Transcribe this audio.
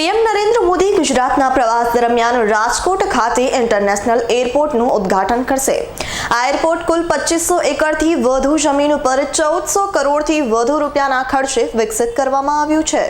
PM Narendra Modi ગુજરાતના પ્રવાસ દરમિયાન રાજકોટ ખાતે ઇન્ટરનેશનલ એરપોર્ટનું ઉદ્ઘાટન કરશે. આ એરપોર્ટ કુલ પચીસો એકરથી વધુ જમીન ઉપર ચૌદસો કરોડથી વધુ રૂપિયાના ખર્ચે વિકસિત કરવામાં આવ્યું છે.